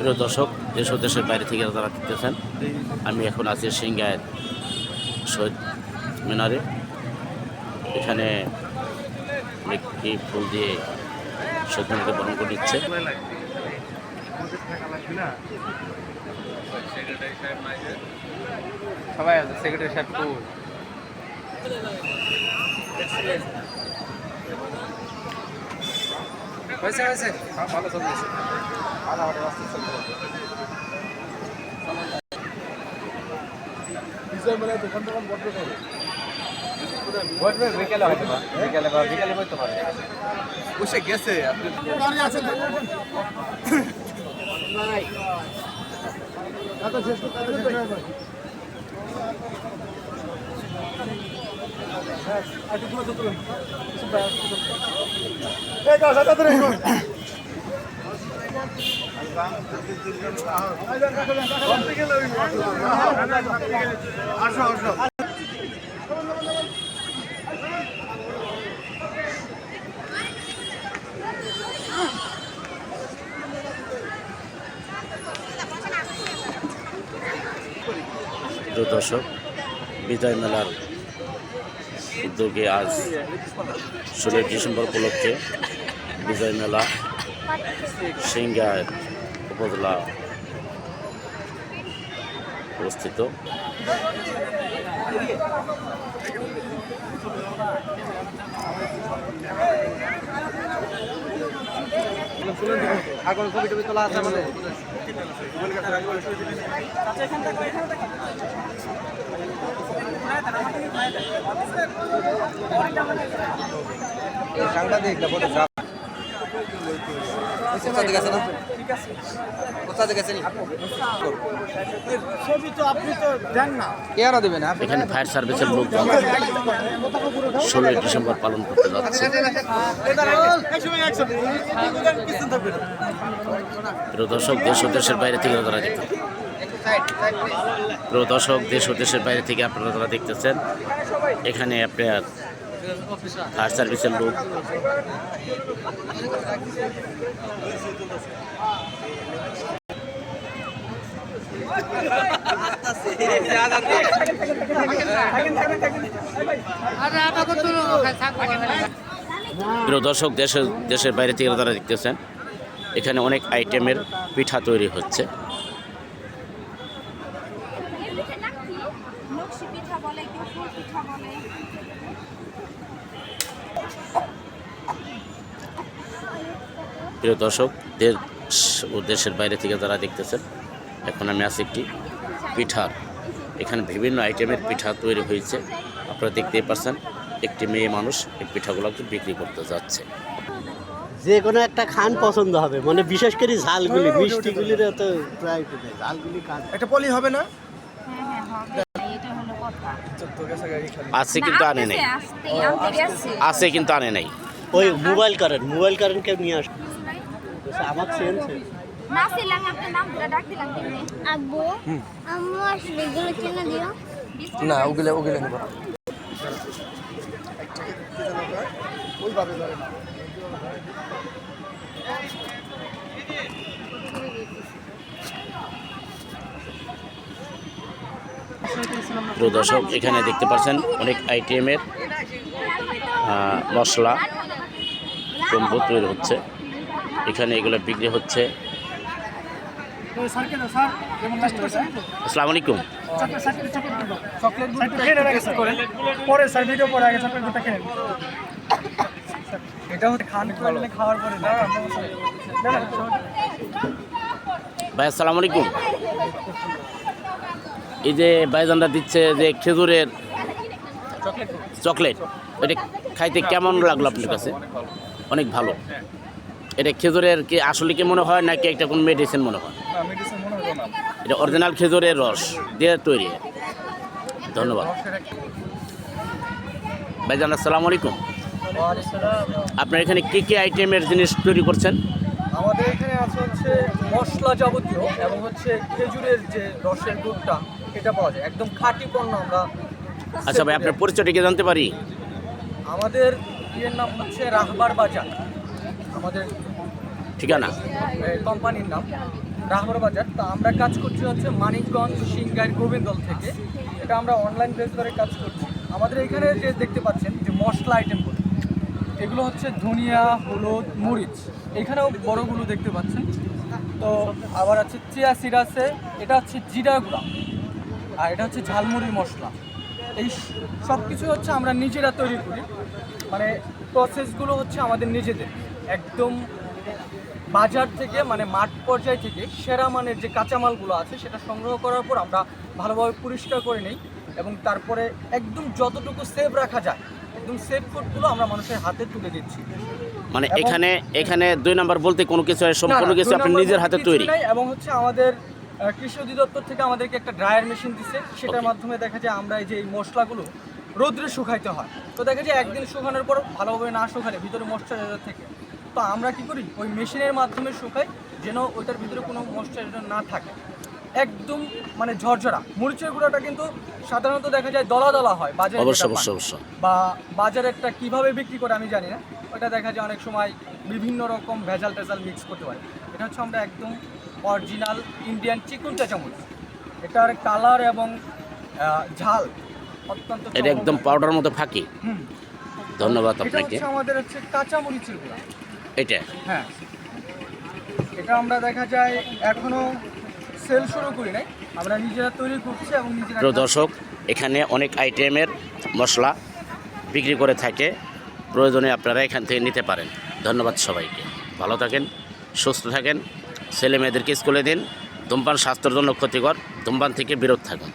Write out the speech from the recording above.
প্রিয় দর্শক, দেশ ও দেশের বাইরে থেকে তারা দেখতেছেন, আমি এখন আছি সিংগায়ের শহীদ মিনারে। এখানে একটি ফুল দিয়ে শহীদ বরণ করে দিচ্ছে সবাই হয়েছে হয়েছে। হ্যাঁ, ভালো ভালো ভালো রাস্তা চলতে বসবে বিকেলে হয়তো বা। বিকেলে বা বিকেলে পারে বসে গেছে আপনি প্রিয় দর্শক বিজয় মেলার উদ্যোগে আজ ষোলোই ডিসেম্বর উপলক্ষে বিজয় মেলা সিংগায় উপজেলা অবস্থিত। তোলা আছে যা কোথা থেকে আছে না কোথা থেকে আছে ছবি তো আপনি তো দেন না কে আর দেবে না আপনি এখানে সার্ভিসের ষোলোই ডিসেম্বর পালন করতে যাচ্ছে। দর্শক, দেশ দেশের বাইরে থেকে দেখতে প্রিয় দর্শক, দেশ ও দেশের বাইরে থেকে আপনারা যারা দেখতেছেন, এখানে আপনার ফায়ার সার্ভিসের লোক। প্রিয় দর্শক, দেশের দেশের বাইরে থেকে তারা দেখতেছেন, এখানে অনেক আইটেমের পিঠা তৈরি হচ্ছে। নকশি পিঠা বলে কেউ ফুল পিঠা বলে। প্রিয় দর্শক দেশ ও দেশের বাইরে থেকে যারা দেখতেছেন এখন আমি আছি একটি পিঠার। এখানে বিভিন্ন আইটেমের পিঠা তৈরি হয়েছে। আপনারা দেখতেই পাচ্ছেন একটি মেয়ে মানুষ এই পিঠাগুলোকে বিক্রি করতে যাচ্ছে। যে কোনো একটা খান পছন্দ হবে মানে বিশেষ করে ঝালগুলি মিষ্টিগুলির তো প্রায় ঝালগুলি খান একটা পলি হবে না হ্যাঁ হ্যাঁ হবে এটা হলো কথা আছে কিন্তু আনে নাই। আছে কিন্তু আনে নাই। ওই মোবাইল করেন মোবাইল করেন কেউ নিয়ে আসবে আমার চেনছে না ছিলাম আপনার নাম ধরে ডাক দিলাম কেমনে আব্বু আম্মু আসলে এগুলো কিনে দিও না ওগুলো ওগুলো নেব প্রিয় দর্শক, এখানে দেখতে পাচ্ছেন অনেক আইটেমের মশলা কম্বো তৈরি হচ্ছে। এখানে এগুলো বিক্রি হচ্ছে। আসসালামু আলাইকুম। ভাই, আসসালামু আলাইকুম। এই যে বাইজানরা দিচ্ছে যে খেজুরের চকলেট এটা খাইতে কেমন লাগল আপনার কাছে? অনেক ভালো। এটা খেজুরের কি আসলে কি মনে হয় নাকি একটা কোন মেডিসিন মনে হয়? এটা অরিজিনাল খেজুরের রস দিয়ে তৈরি। ধন্যবাদ। ভাইজান আসসালামু আলাইকুম। আপনার এখানে কী কি আইটেমের জিনিস তৈরি করছেন? আমাদের এখানে আছে হচ্ছে মশলা যাবতীয় এবং হচ্ছে খেজুরের যে রসের দুধটা এটা পাওয়া যায়। একদম খাঁটি পণ্য আমরা আচ্ছা ভাই আপনার পরিচয়টা কি জানতে পারি? আমাদের ইয়ের নাম হচ্ছে রাহবার বাজার। আমাদের ঠিকানা? কোম্পানির নাম রাহবর বাজার। তো আমরা কাজ করছি হচ্ছে মানিকগঞ্জ সিংগাইর গোবিন্দল থেকে। এটা আমরা অনলাইন বেস ধরে কাজ করছি। আমাদের এখানে যে দেখতে পাচ্ছেন যে মশলা আইটেমগুলো এগুলো হচ্ছে ধনিয়া হলুদ মরিচ। এখানেও বড়গুলো দেখতে পাচ্ছেন। তো আবার আছে চিয়া সিড আছে এটা হচ্ছে জিরা গুঁড়া। আর এটা হচ্ছে ঝালমুড়ির মশলা। এই সব কিছু হচ্ছে আমরা নিজেরা তৈরি করি। মানে প্রসেসগুলো হচ্ছে আমাদের নিজেদের। একদম বাজার থেকে মানে মাঠ পর্যায় থেকে সেরা মানের যে কাঁচামালগুলো আছে সেটা সংগ্রহ করার পর আমরা ভালোভাবে পরিষ্কার করে নিই এবং তারপরে একদম যতটুকু সেভ রাখা যায় একদম সেভ ফুডগুলো আমরা মানুষের হাতে তুলে দিচ্ছি। মানে এখানে এখানে দুই নাম্বার বলতে কোনো কিছু সম্পূর্ণ কিছু আপনি নিজের হাতে তৈরি? এবং হচ্ছে আমাদের কৃষি অধিদপ্তর থেকে আমাদেরকে একটা ড্রায়ার মেশিন দিছে। সেটার মাধ্যমে দেখা যায় আমরা এই যে এই মশলাগুলো রোদ্রে শুকাইতে হয়। তো দেখা যায় একদিন শুকানোর পর ভালোভাবে না শুকালে ভিতরে ময়শ্চারাইজার থেকে। তো আমরা কি করি? ওই মেশিনের মাধ্যমে শুকাই যেন ওইটার ভিতরে কোনো ময়শ্চারাইজার না থাকে। একদম মানে ঝরঝরা। মরিচের গুঁড়াটা কিন্তু সাধারণত দেখা যায় দলা দলা হয় বাজারে বা বাজারেরটা কীভাবে বিক্রি করে আমি জানি না। ওটা দেখা যায় অনেক সময় বিভিন্ন রকম ভেজাল টেজাল মিক্স করতে পারে এটা হচ্ছে আমরা একদম অরিজিনাল ইন্ডিয়ান চিকুন চাচামচ এটার কালার এবং ঝাল অত্যন্ত এটা একদম পাউডার মতো ফাঁকি। ধন্যবাদ আপনাকে। আমাদের হচ্ছে কাঁচা মরিচের গুঁড়া এটা? হ্যাঁ। এটা আমরা দেখা যায় এখনও সেল শুরু করি নাই। আমরা নিজেরা তৈরি করছি এবং নিজেরা দর্শক এখানে অনেক আইটেমের মশলা বিক্রি করে থাকে। প্রয়োজনে আপনারা এখান থেকে নিতে পারেন। ধন্যবাদ সবাইকে। ভালো থাকেন সুস্থ থাকেন। ছেলে মেয়েদেরকে স্কুলে দিন ধূমপান স্বাস্থ্যের জন্য ক্ষতিকর ধূমপান থেকে বিরত থাকুন।